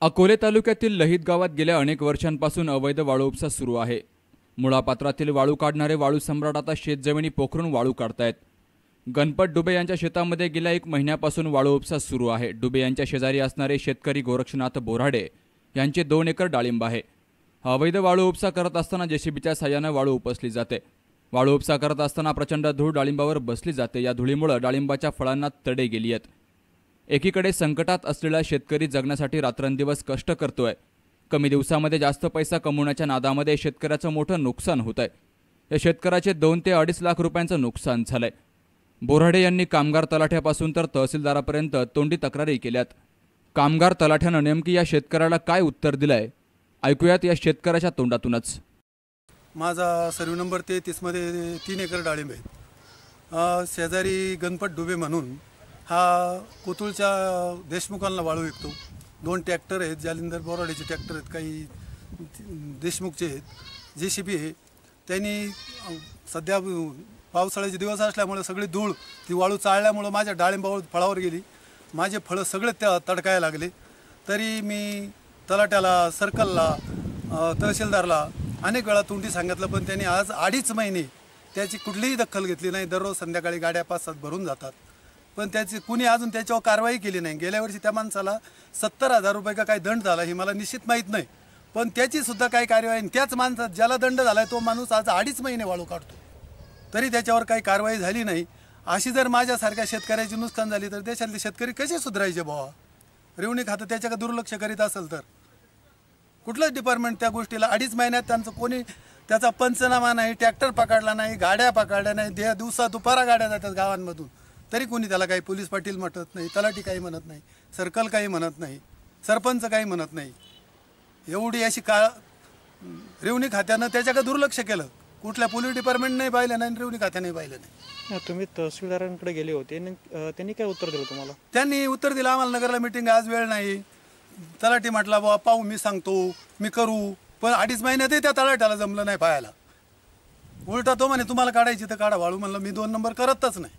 अकोले तालुक्यातील लहित गावात गेल्या अनेक वर्षांपासून अवैध वाळू उपसा सुरू आहे. मुळापात्रातील वाळू काढणारे वाळू सम्राट आता शेतजमिनी पोखरून वाळू काढतायत. गणपत डुबे यांच्या शेतामध्ये गेल्या एक महिन्यापासून वाळू उपसा सुरू आहे. डुबे यांच्या शेजारी असणारे शेतकरी गोरक्षनाथ बोराडे यांचे दोन एकर डाळिंब आहे. हा अवैध वाळू उपसा करत असताना जेसीबीच्या साह्यानं वाळू उपसली जाते. वाळू उपसा करत असताना प्रचंड धूळ डाळिंबावर बसली जाते. या धुळीमुळे डाळिंबाच्या फळांना तडे गेली आहेत. एकीकडे संकटात असलेला शेतकरी जगण्यासाठी रात्रंदिवस कष्ट करतोय. कमी दिवसामध्ये जास्त पैसा कमवण्याच्या नादामध्ये शेतकऱ्याचं मोठं नुकसान होत आहे या शेतकऱ्याचे दोन ते अडीच लाख रुपयांचं नुकसान झालंय. बोराडे यांनी कामगार तलाठ्यापासून तर तहसीलदारापर्यंत तोंडी तक्रारी केल्यात. कामगार तलाठ्यानं नेमकी या शेतकऱ्याला काय उत्तर दिलंय? ऐकूयात या शेतकऱ्याच्या तोंडातूनच. माझा सर्व नंबर तेहतीसमध्ये तीन एकर डाळिंब आहेत शेजारी गणपत डुबे म्हणून हा कोतुळच्या देशमुखांना वाळू विकतो. दोन ट्रॅक्टर आहेत जालिंदर बोराडेचे ट्रॅक्टर आहेत काही देशमुखचे आहेत. जे सी बी आहे त्यांनी सध्या पावसाळ्याचे दिवस असल्यामुळे सगळी धूळ ती वाळू चाळल्यामुळं माझ्या डाळिंबावर फळावर गेली. माझे फळं सगळे त्या तडकायला लागले. तरी मी तलाट्याला सर्कलला तहसीलदारला अनेक वेळा तोंडी सांगितलं पण त्यांनी आज अडीच महिने त्याची कुठलीही दखल घेतली नाही. दररोज संध्याकाळी गाड्या पाच सात भरून जातात. पण त्याची कुणी अजून त्याच्यावर कारवाई केली नाही. गेल्या वर्षी त्या माणसाला सत्तर हजार रुपये का काय दंड झाला हे मला निश्चित माहीत नाही. पण त्याची सुद्धा काही कार्यवाही त्याच माणसात ज्याला दंड झालाय तो माणूस आज अडीच महिने वाळू काढतो. तरी त्याच्यावर काही कारवाई झाली नाही. अशी जर माझ्यासारख्या शेतकऱ्याची नुकसान झाली तर देशातले शेतकरी कसे सुधारायचे भावा रेवणी खातं त्याच्याकडे दुर्लक्ष करीत असेल तर? कुठलंच डिपार्टमेंट त्या गोष्टीला? अडीच महिन्यात त्यांचं कोणी त्याचा पंचनामा नाही ट्रॅक्टर पकडला नाही गाड्या पकडल्या नाही दे दिवसा दुपारा गाड्या जातात गावांमधून. तरी कोणी त्याला काही पोलीस पाटील म्हणत नाही तलाठी काही म्हणत नाही सर्कल काही म्हणत नाही सरपंच काही म्हणत नाही. एवढी अशी का रेवणी खात्यानं त्याच्याकडे दुर्लक्ष केलं. कुठल्या पोलीस डिपार्टमेंटने पाहिलं नाही रेवणी खात्याने पाहिलं नाही. तुम्ही तहसीलदारांकडे गेले होते. त्यांनी काय उत्तर दिलं तुम्हाला? त्यांनी उत्तर दिलं आम्हाला नगरला मिटिंग आज वेळ नाही. तलाठी म्हटला बाबा पाहू मी सांगतो मी करू. पण अडीच महिन्यातही त्या तलाट्याला जमलं नाही पाहायला. उलटा तो म्हणे तुम्हाला काढायची तर काढा वाळू. म्हणलं मी दोन नंबर करतच नाही.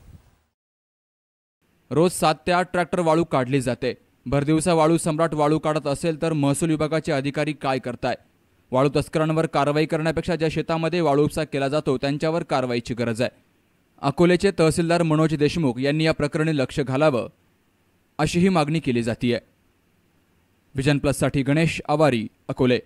रोज सात ते आठ ट्रॅक्टर वाळू काढली जाते. भरदिवसा वाळू सम्राट वाळू काढत असेल तर महसूल विभागाचे अधिकारी काय करताय? वाळू तस्करांवर कारवाई करण्यापेक्षा ज्या शेतामध्ये वाळू उपसा केला जातो त्यांच्यावर कारवाईची गरज आहे. अकोलेचे तहसीलदार मनोज देशमुख यांनी या प्रकरणी लक्ष घालावं अशीही मागणी केली जातीय. विजन प्लससाठी गणेश आवारी अकोले.